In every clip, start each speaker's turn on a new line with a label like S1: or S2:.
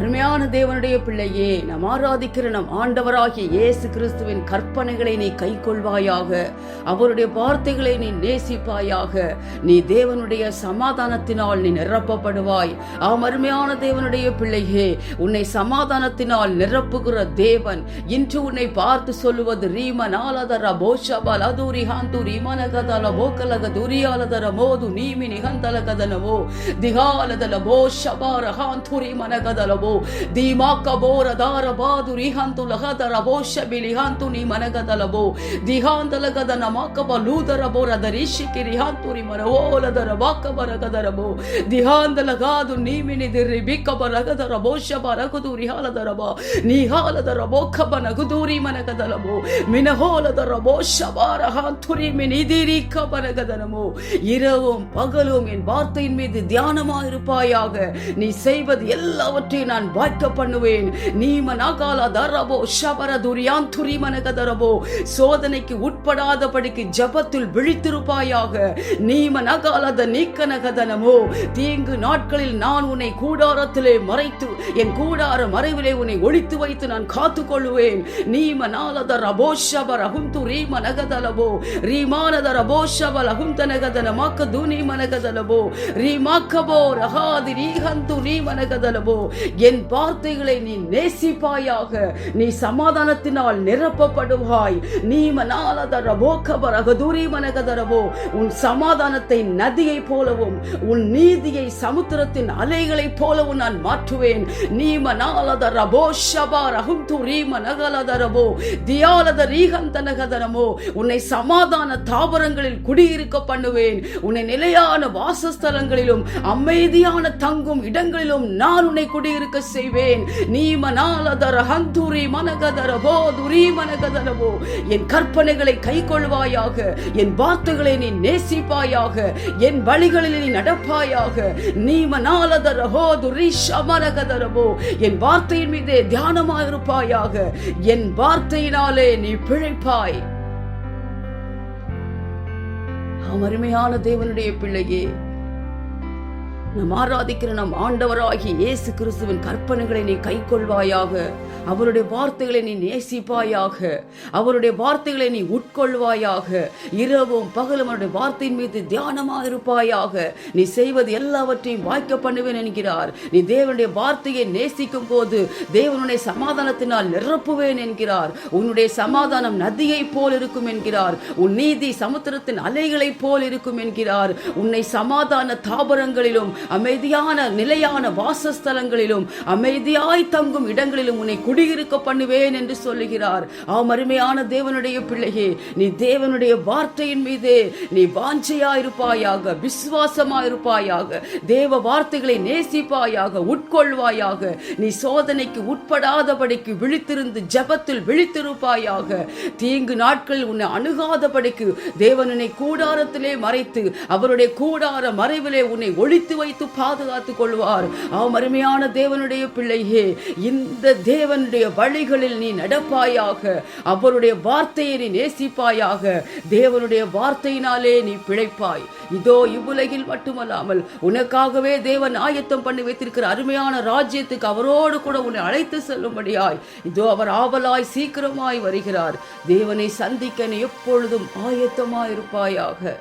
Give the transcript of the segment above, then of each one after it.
S1: அருமையான தேவனுடைய பிள்ளையே நம் ஆராதிக்கிற நம் ஆண்டவராகிய இயேசு கிறிஸ்துவின் கற்பனைகளை நீ கை கொள்வாயாக அவருடைய வார்த்தைகளை நீ நேசிப்பாயாக. நீ தேவனுடைய சமாதானத்தினால் நீ நிரப்பப்படுவாய். ஆம் அருமையான தேவனுடைய பிள்ளையே உன்னை சமாதானத்தினால் நிரப்புகிற தேவன். இன்று உன்னை பார்த்து சொல்லுவது ரீம நாலதர போஷபால் அதூரி ஹாந்தூரி மனகதல போக்கலக துரியாலதர மோது நீமி நிகந்தலகதனவோ திகாலதல போஷபார ஹாந்தூரி மனகதலவோ ಹಾಂಥುರಿ ಮನಗದಲವೋ ದೀಮಾಕ ಬೋರ ದಾರ ಬಾದುರಿ ಹಂತು ಲಹದರ ಬೋ ಶಬಿಲಿ ಹಂತು ನೀ ಮನಗದಲವೋ ದಿಹಾಂತಲಗದ ನಮಕ ಲೂದರ ಬೋರ ದರಿಶಿಕಿ ರಿಹಾಂತುರಿ ಮನ ಓಲದರ ಬಾಕ ಬರಗದರಬೋ ದಿಹಾಂದಲಗಾದು ನೀಮಿನಿ ದಿರ್ರಿ ಬಿಕ್ಕ ಬರಗದರ ಬೋ ಶಬ ರಗುದೂರಿ ಹಾಲದರ ಬಾ ನೀಹಾಲದರ ಬೋಖಬ ನಗುದೂರಿ ಮನಗದಲವೋ மினஹோலதர போஷபார ஹாந்துரி மினிதிரி கபனகதனமோ இரவும் பகலும் என் வார்த்தையின் மீது தியானமாயிருப்பாயாக நீ செய்வது எல்லாவற்றையும் நான் வாய்க்க பண்ணுவேன். நீ மனகால தரபோ ஷபர துரியாந்துரி மனகதரபோ சோதனைக்கு உட்படாதபடிக்கு ஜபத்தில் விழித்திருப்பாயாக. நீ மனகாலத நீக்கனகதனமோ தீங்கு நாட்களில் நான் உன்னை கூடாரத்திலே மறைத்து என் கூடார மறைவிலே உன்னை ஒளித்து வைத்து நான் காத்துக் கொள்ளுவேன் நீ மனாலத ரபோஷப ரகுந்து ரீ மனகதலபோ ரீமானத ரபோஷப லகுந்தனகதன மாக்க தூனி மனகதலபோ ரீமாக்கபோ ரகாதி ரீஹந்து நீ மனகதலபோ என் வார்த்தைகளை நீ நேசிப்பாயாக. நீ சமாதானத்தினால் நிரப்பப்படுவாய். நீ மனாலத கபரகதூரி ரகதுரி மனகதரபோ உன் சமாதானத்தை நதியை போலவும் உன் நீதியை சமுத்திரத்தின் அலைகளைப் போலவும் நான் மாற்றுவேன். நீ மனாலத ரபோ ஷபா ரகுந்து ரீம நகலதரபோ தியாலத ரீகந்தனகதனமோ உன்னை சமாதான தாவரங்களில் குடியிருக்க பண்ணுவேன். உன்னை நிலையான வாசஸ்தலங்களிலும் அமைதியான தங்கும் இடங்களிலும் நான் உன்னை குடியிருக்க செய்வேன். நீ மனாலதர ஹந்தூரி மனகதரவோ துரி மனகதரவோ. என் கற்பனைகளை கைக்கொள்வாயாக. என் வார்த்தைகளை நீ நேசிப்பாயாக. என் வழிகளில் நீ நடப்பாயாக. நீ மனாலதரஹோ துரி சமரகதரவோ என் வார்த்தையின் மீது தியானமாக இருப்பாயாக என் வார்த்தையினாலே நீ பிழைப்பாய். அருமையான தேவனுடைய பிள்ளையே நாம் ஆராதிக்கிற நம் ஆண்டவராகிய இயேசு கிறிஸ்துவின் கற்பனைகளை நீ கைக்கொள்வாயாக. அவருடைய வார்த்தைகளை நீ நேசிப்பாயாக. அவருடைய வார்த்தைகளை நீ உட்கொள்வாயாக. இரவும் பகலும் அவருடைய வார்த்தையின் மீது தியானமாக இருப்பாயாக. நீ செய்வது எல்லாவற்றையும் வாய்க்க பண்ணுவேன் என்கிறார். நீ தேவனுடைய வார்த்தையை நேசிக்கும் போது தேவனுடைய சமாதானத்தினால் நிரப்புவேன் என்கிறார். உன்னுடைய சமாதானம் நதியைப் போல் இருக்கும் என்கிறார். உன் நீதி சமுத்திரத்தின் அலைகளைப் போல் இருக்கும் என்கிறார். உன்னை சமாதான தாபரங்களிலும் அமைதியான நிலையான வாசஸ்தலங்களிலும் அமைதியாய் தங்கும் இடங்களிலும் உன்னை குடியிருக்க பண்ணுவேன் என்று சொல்லுகிறார். ஆம் அருமையான தேவனுடைய பிள்ளையே நீ தேவனுடைய வார்த்தையின் மீது நீ வாஞ்சையாயிருப்பாயாக விசுவாசமாயிருப்பாயாக தேவ வார்த்தைகளை நேசிப்பாயாக உட்கொள்வாயாக நீ சோதனைக்கு உட்படாதபடிக்கு விழித்திருந்து ஜபத்தில் விழித்திருப்பாயாக. தீங்கு நாட்களில் உன்னை அணுகாதபடிக்கு தேவனனை கூடாரத்திலே மறைத்து அவருடைய கூடார மறைவிலே உன்னை ஒழித்து வை வைத்து பாதுகாத்துக் கொள்வார். ஆம் அருமையான தேவனுடைய பிள்ளையே இந்த தேவனுடைய வழிகளில் நீ நடப்பாயாக அவருடைய வார்த்தையை நீ நேசிப்பாயாக தேவனுடைய வார்த்தையினாலே நீ பிழைப்பாய். இதோ இவ்வுலகில் மட்டுமல்லாமல் உனக்காகவே தேவன் ஆயத்தம் பண்ணி வைத்திருக்கிற அருமையான ராஜ்யத்துக்கு அவரோடு கூட உன்னை அழைத்து செல்லும்படியாய் இதோ அவர் ஆவலாய் சீக்கிரமாய் வருகிறார். தேவனை சந்திக்க நீ எப்பொழுதும் ஆயத்தமாயிருப்பாயாக.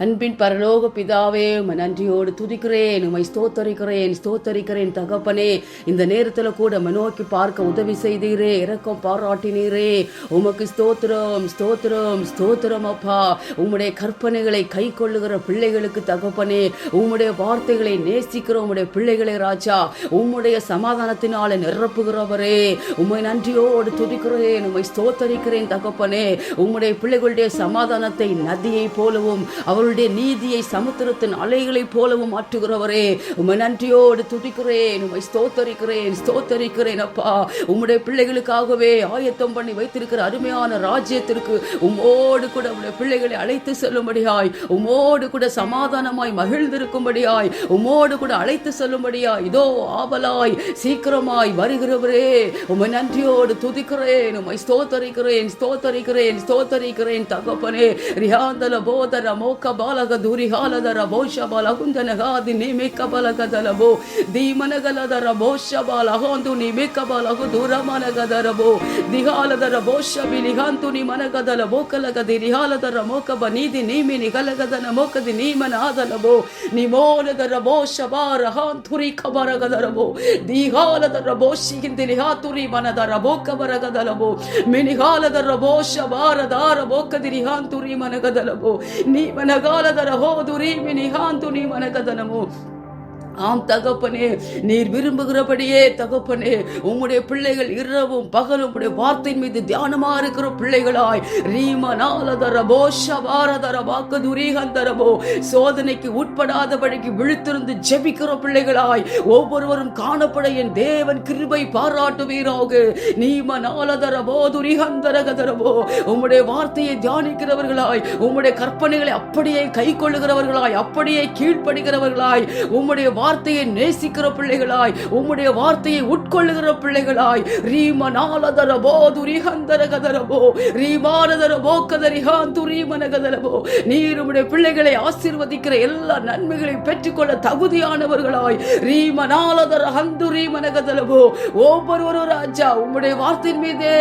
S1: அன்பின் பரலோக பிதாவே உம்மை நன்றியோடு துதிக்கிறேன் உமை ஸ்தோத்தரிக்கிறேன் ஸ்தோத்தரிக்கிறேன் தகப்பனே. இந்த நேரத்தில் கூட உம்மை நோக்கி பார்க்க உதவி செய்தீரே இறக்கம் பாராட்டினீரே. உமக்கு ஸ்தோத்திரம் ஸ்தோத்திரம் ஸ்தோத்திரம் அப்பா. உம்முடைய கற்பனைகளை கை கொள்ளுகிற பிள்ளைகளுக்கு தகப்பனே உம்முடைய வார்த்தைகளை நேசிக்கிற உம்முடைய பிள்ளைகளை ராஜா. உம்முடைய சமாதானத்தினால நிரப்புகிறவரே. உம்மை நன்றியோடு துதிக்கிறேன் உம்மை ஸ்தோத்தரிக்கிறேன் தகப்பனே. உம்முடைய பிள்ளைகளுடைய சமாதானத்தை நதியை போலவும் அவருடைய நீதியை சமுத்திரத்தின் அலைகளைப் போலவும் மாற்றுகிறவரே உமை நன்றியோடு துடிக்கிறேன் உமை ஸ்தோத்தரிக்கிறேன் ஸ்தோத்தரிக்கிறேன் அப்பா. உம்முடைய பிள்ளைகளுக்காகவே ஆயத்தம் பண்ணி வைத்திருக்கிற அருமையான ராஜ்யத்திற்கு உம்மோடு கூட உடைய பிள்ளைகளை அழைத்து செல்லும்படியாய் உம்மோடு கூட சமாதானமாய் மகிழ்ந்திருக்கும்படியாய் உம்மோடு கூட அழைத்து செல்லும்படியாய் இதோ ஆவலாய் சீக்கிரமாய் வருகிறவரே உமை நன்றியோடு துதிக்கிறேன் உம்மை ஸ்தோத்தரிக்கிறேன் ஸ்தோத்தரிக்கிறேன் ஸ்தோத்தரிக்கிறேன் தகப்பனே. ரியாந்தல போதர மோக்க ಬಾಲಗಧೂರಿ ಹಾಲದರ ಬಹುಶ ಬಾಲ ಕುಂದನಗ ಅದಿ ನೇಮೆ ದೀಮನಗಲದರ ಬಹುಶ ಬಾಲ ಹೊಂದು ನಿಮೆ ಕಬಲಗು ದೂರ ಮನಗದರಬೋ ದಿಹಾಲದರ ಬಹುಶ ಬಿಲಿಹಾಂತು ನಿ ಮನಗದಲ ಬೋಕಲಗದಿ ರಿಹಾಲದರ ಮೋಕಬ ನೀದಿ ನೀಮಿ ನಿಗಲಗದನ ಮೋಕದಿ ನೀಮನ ನಿಮೋನದರ ಬಹುಶ ಬಾರ ಹಾಂತುರಿ ಕಬರಗದರಬೋ ದಿಹಾಲದರ ಬಹುಶಿಗಿಂದಿ ರಿಹಾತುರಿ ಮನದರ ಬೋಕಬರಗದಲಬೋ ಮಿನಿಹಾಲದರ ಬಹುಶ ಬಾರದಾರ ಬೋಕದಿ ರಿಹಾಂತುರಿ ಮನಗದಲಬೋ ನೀ ಸಕಾಲದರ ಹೋದು ರೀಮಿ ನಿಹಾಂತು ನೀ ಮನೆತದನಮು ஆம் தகப்பனே நீர் விரும்புகிறபடியே தகப்பனே உம்முடைய பிள்ளைகள் இரவும் பகலும் உம்முடைய வார்த்தையின் மீது தியானமா இருக்கிற பிள்ளைகளாய் ரீம நாலதர போஷ வாக்கு துரீகந்தரபோ சோதனைக்கு உட்படாதபடிக்கு விழுத்திருந்து ஜெபிக்கிற பிள்ளைகளாய் ஒவ்வொருவரும் காணப்பட என் தேவன் கிருபை பாராட்டுவீராக. நீம நாலதர போதுரிகந்தரகதரபோ உம்முடைய வார்த்தையை தியானிக்கிறவர்களாய் உம்முடைய கற்பனைகளை அப்படியே கை கொள்ளுகிறவர்களாய் அப்படியே கீழ்ப்படுகிறவர்களாய் உம்முடைய வார்த்தையை நேசிக்கிற பிள்ளைகளாய் உம்முடைய வார்த்தையை உட்கொள்ளுகிற பிள்ளைகளாய். ரீம நாலதர போதுரி ஹந்தர கதரபோ ரீமானதர போக்கதரி ஹாந்துரி கதரபோ நீர் உம்முடைய பிள்ளைகளை ஆசீர்வதிக்கிற எல்லா நன்மைகளையும் பெற்றுக்கொள்ள தகுதியானவர்களாய். ரீம நாலதர ஹந்துரி மனகதரபோ ஒவ்வொருவரும் ராஜா உம்முடைய வார்த்தையின் மீதே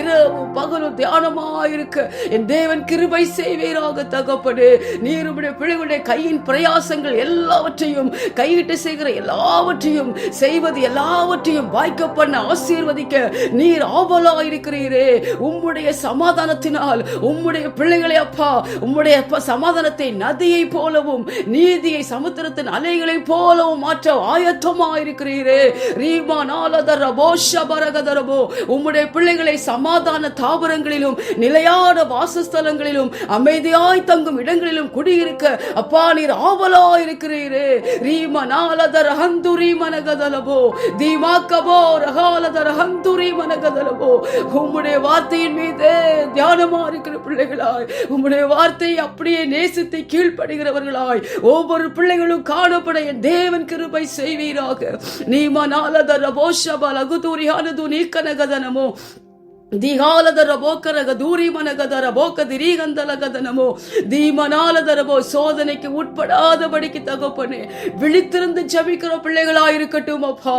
S1: இரவு பகலும் தியானமாயிருக்க. என் தேவன் கிருபை செய்வீராக தகப்படு நீர் உம்முடைய பிள்ளைகளுடைய கையின் பிரயாசங்கள் எல்லாவற்றையும் கையிட்டு செய்கிற எல்லாவற்றையும் செய்வது எல்லாவற்றையும் வாய்க்க பண்ண ஆசீர்வதிக்க நீர் ஆவலா இருக்கிறீரே உம்முடைய சமாதானத்தினால் உம்முடைய பிள்ளைகளை அப்பா உம்முடைய சமாதானத்தை நதியை போலவும் நீதியை சமுத்திரத்தின் அலைகளை போலவும் மாற்ற ஆயத்தமா இருக்கிறீரே ரீமா நாலதர போஷபரகதரபோ உம்முடைய பிள்ளைகளை சமாதான தாவரங்களிலும் நிலையான வாசஸ்தலங்களிலும் அமைதியாய் தங்கும் இடங்களிலும் குடியிருக்க அப்பா நீர் ஆவலா இருக்கிறீரே ரீமா நாலதர ஹந்துரி மனகதலபோ தீமாக்கபோ ரகாலதர ஹந்துரி மனகதலபோ உம்முடைய வார்த்தையின் மீது தியானமா இருக்கிற பிள்ளைகளாய் உம்முடைய வார்த்தையை அப்படியே நேசித்து கீழ்ப்படுகிறவர்களாய் ஒவ்வொரு பிள்ளைகளும் காணப்பட என் தேவன் கிருபை செய்வீராக நீமா நாலதர போஷபல அகுதூரி அனுது நீக்கனகதனமோ ದಿಹಾಲದರ ಬೋಕರಗ ದೂರಿ ಮನಗದರ ಬೋಕ திரீகந்தலகதனமோ தீமனாலதரபோ சோதனைக்கு உட்படாதபடிக்கு தகப்பனே விழித்திருந்து ஜபிக்கிற பிள்ளைகளாய் இருக்கட்டும் அப்பா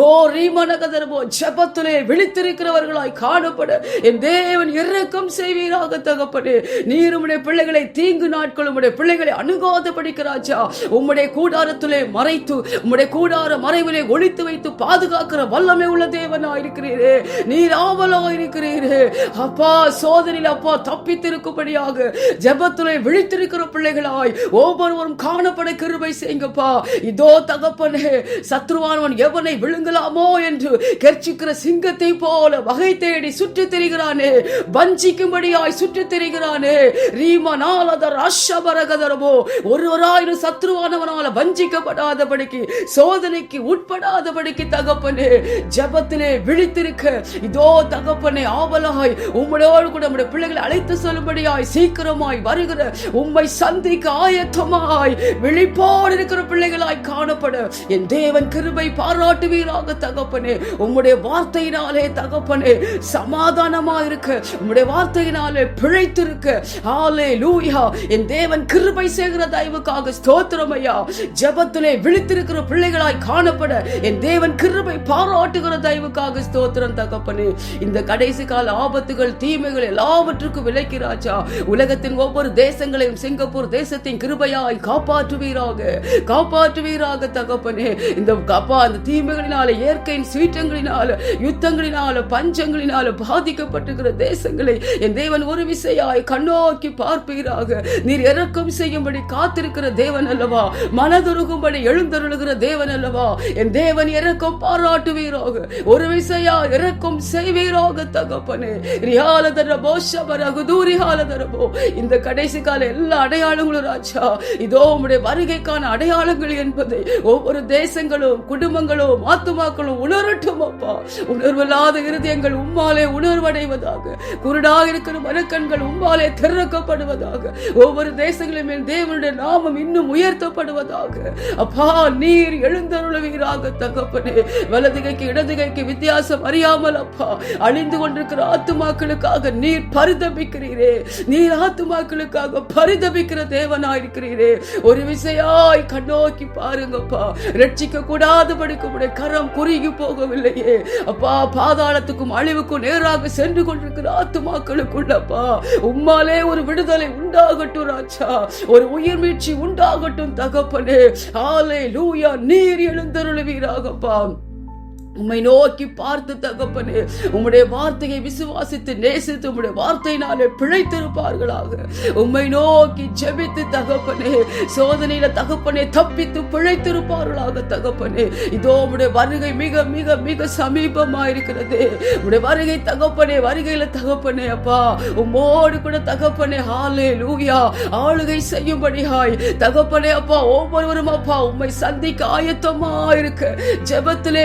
S1: ஓ ரீமனகதரபோ ஜபத்திலே விழித்திருக்கிறவர்களாய் காணப்பட என் தேவன் இறக்கம் செய்வீராக தகப்பனே நீர் உம்முடைய பிள்ளைகளை தீங்கு நாட்கள் உம்முடைய பிள்ளைகளை அணுகாதபடிக்கு ராஜா உம்முடைய கூடாரத்திலே மறைத்து உம்முடைய கூடார மறைவிலே ஒழித்து வைத்து பாதுகாக்கிற வல்லமை உள்ள தேவனாய் இருக்கிறீரே நீர் ஆவலாய் இருக்கிறீரே. அப்பா சோதனையில் அப்பா தப்பித்திருக்கும்படியாக ஜபத்துறை விழித்திருக்கிற பிள்ளைகளாய் ஒவ்வொருவரும் காணப்பட கிருபை செய்யுங்கப்பா. இதோ தகப்பனே சத்ருவானவன் எவனை விழுங்கலாமோ என்று கெர்ச்சிக்கிற சிங்கத்தை போல வகை தேடி சுற்றித் திரிகிறானே. வஞ்சிக்கும்படியாய் சுற்றித் திரிகிறானே. ரீமநாளதர் அஷபரகதரமோ ஒருவராயிரம் சத்ருவானவனால வஞ்சிக்கப்படாதபடிக்கு சோதனைக்கு உட்படாதபடிக்கு தகப்பனே ஜபத்திலே விழித்திருக்க இதோ தகப்பனே ஆவலாய் உம்முடையோடு கூட நம்முடைய பிள்ளைகளை அழைத்து சொல்லும்படியாய் சீக்கிரமாய் வருகிற உம்மை சந்திக்க ஆயத்தமாய் விழிப்போடு இருக்கிற பிள்ளைகளாய் காணப்பட. என் தேவன் கிருபை பாராட்டுவீராக தகப்பனே. உம்முடைய வார்த்தையினாலே தகப்பனே சமாதானமா இருக்க. உம்முடைய வார்த்தையினாலே பிழைத்திருக்க. ஆலே லூயா என் தேவன் கிருபை செய்கிற தயவுக்காக ஸ்தோத்திரம் ஐயா. ஜபத்திலே விழித்திருக்கிற பிள்ளைகளாய் காணப்பட. என் தேவன் கிருபை பாராட்டுகிற தயவுக்காக ஸ்தோத்திரம் தகப்பனே. இந்த கடை கடைசி கால ஆபத்துகள் தீமைகள் எல்லாவற்றுக்கும் விளைக்கிறாச்சா ராஜா. உலகத்தின் ஒவ்வொரு தேசங்களையும் சிங்கப்பூர் தேசத்தின் கிருபையாய் காப்பாற்றுவீராக. காப்பாற்றுவீராக தகப்பனே. இந்த கப்பா அந்த தீமைகளினால இயற்கையின் சீற்றங்களினால யுத்தங்களினால பஞ்சங்களினால பாதிக்கப்பட்டிருக்கிற தேசங்களை என் தேவன் ஒரு விசையாய் கண்ணோக்கி பார்ப்பீராக. நீர் இறக்கம் செய்யும்படி காத்திருக்கிற தேவன் அல்லவா? மனதுருகும்படி எழுந்தருளுகிற தேவன் அல்லவா? என் தேவன் இறக்கம் பாராட்டுவீராக. ஒரு விசையா இறக்கம் செய்வீராக தகப்பனே. ரியால தரபோ ரியாலதர போஷபரகு தரபோ இந்த கடைசி கால எல்லா அடையாளங்களும் ராஜா. இதோ உம்முடைய வருகைக்கான அடையாளங்கள் என்பதை ஒவ்வொரு தேசங்களும் குடும்பங்களும் ஆத்துமாக்களும் உணரட்டும் அப்பா. உணர்வில்லாத இருதயங்கள் உம்மாலே உணர்வடைவதாக. குருடாக இருக்கிற மனக்கண்கள் உம்மாலே திறக்கப்படுவதாக. ஒவ்வொரு தேசங்களிலும் தேவனுடைய நாமம் இன்னும் உயர்த்தப்படுவதாக. அப்பா நீர் எழுந்தருளவீராக தகப்பனே. வலதுகைக்கு இடதுகைக்கு வித்தியாசம் அறியாமல் அப்பா அழிந்து கொண்டு கொண்டிருக்கிற ஆத்துமாக்களுக்காக நீர் பரிதபிக்கிறீரே. நீர் ஆத்துமாக்களுக்காக பரிதபிக்கிற தேவனாயிருக்கிறீரே. ஒரு விசையாய் கண்ணோக்கி பாருங்கப்பா. ரட்சிக்க கூடாதபடிக்கு உடைய கரம் குறுகி போகவில்லையே. அப்பா பாதாளத்துக்கும் அழிவுக்கும் நேராக சென்று கொண்டிருக்கிற ஆத்துமாக்களுக்குள்ளப்பா. உம்மாலே ஒரு விடுதலை உண்டாகட்டும் ராஜா. ஒரு உயிர் மீட்சி உண்டாகட்டும் தகப்பனே. ஆலை லூயா நீர் எழுந்தருளுவீராகப்பா. உம்மை நோக்கி பார்த்து தகப்பனே உம்முடைய வார்த்தையை விசுவாசித்து நேசித்து உம்முடைய வார்த்தையினாலே பிழைத்திருப்பார்களாக. உம்மை நோக்கி ஜெபித்து தகப்பனே சோதனையில தகப்பனே தப்பித்து பிழைத்திருப்பார்களாக தகப்பனே. இதோ உம்முடைய வருகை மிக மிக மிக சமீபமா இருக்கிறது உம்முடைய வருகை தகப்பனே வருகையில தகப்பனே அப்பா. உம்மோடு கூட தகப்பனே ஹாலே லூயா ஆளுகை செய்யும்படியாய் தகப்பனே அப்பா ஒவ்வொருவரும் அப்பா உம்மை சந்திக்க ஆயத்தமா இருக்க ஜெபத்திலே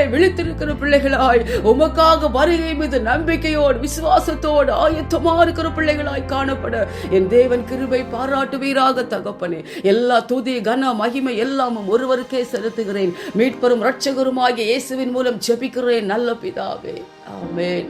S1: இருக்கிற பிள்ளைகளாய் உமக்காக வருகை மீது நம்பிக்கையோடு விசுவாசத்தோடு ஆயத்தமா இருக்கிற பிள்ளைகளாய் காணப்பட. என் தேவன் கிருபை பாராட்டுவீராக தகப்பனே. எல்லா துதி கன மகிமை எல்லாமும் ஒருவருக்கே செலுத்துகிறேன். மீட்பெரும் இரட்சகருமாகிய இயேசுவின் மூலம் ஜெபிக்கிறேன் நல்ல பிதாவே. ஆமேன்.